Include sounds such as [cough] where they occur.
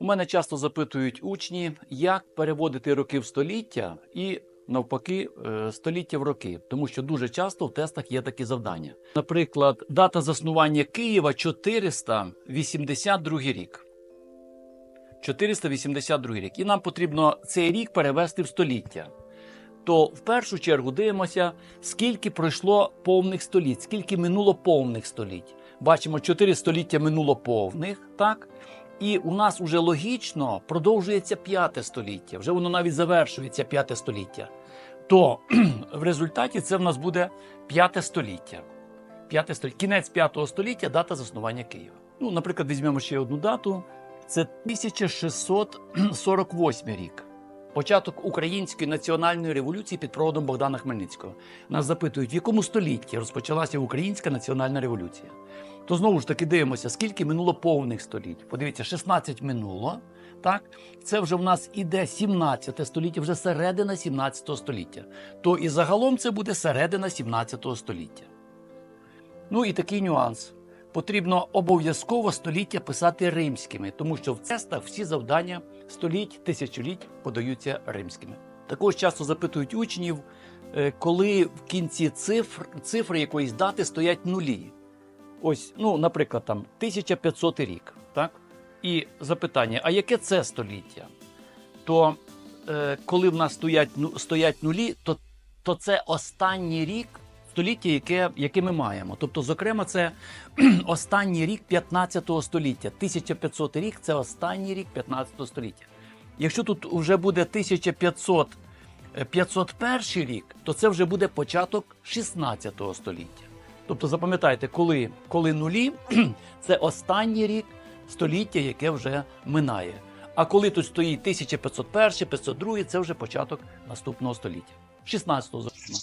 У мене часто запитують учні, як переводити роки в століття і навпаки е, століття в роки, тому що дуже часто в тестах є такі завдання. Наприклад, дата заснування Києва 482 рік. 482 рік. І нам потрібно цей рік перевести в століття. То в першу чергу дивимося, скільки пройшло повних століть, скільки минуло повних століть. Бачимо, 4 століття минуло повних, так? І у нас вже логічно продовжується п'яте століття, вже воно навіть завершується п'яте століття. То [clears throat] в результаті це в нас буде п'яте століття. П'яте століття. Кінець п'ятого століття дата заснування Києва. Ну, наприклад, візьмемо ще одну дату. Це 1648 рік. Початок української національної революції під проводом Богдана Хмельницького. Нас запитують, в якому столітті розпочалася українська національна революція. То знову ж таки дивимося, скільки минуло повних століть. Подивіться, 16 минуло. Так, це вже в нас іде 17 століття, вже середина 17 століття. То і загалом це буде середина 17 століття. Ну і такий нюанс. Потрібно обов'язково століття писати римськими, тому що в тестах всі завдання століть, тисячоліть подаються римськими. Також часто запитують учнів, е, коли в кінці цифр, цифри якоїсь дати стоять нулі. Ось, ну, наприклад, там 1500 рік, так? І запитання: а яке це століття? То е, коли в нас стоять, ну, стоять нулі, то, то це останній рік століття, яке, яке ми маємо. Тобто, зокрема, це [clears throat] останній рік 15 століття. 1500 рік це останній рік 15 століття. Якщо тут вже буде 1500 е, 501 рік, то це вже буде початок 16 століття. Тобто запам'ятайте, коли, коли нулі [clears throat] це останній рік століття, яке вже минає. А коли тут стоїть 1501, 502, це вже початок наступного століття, 16-го зокрема.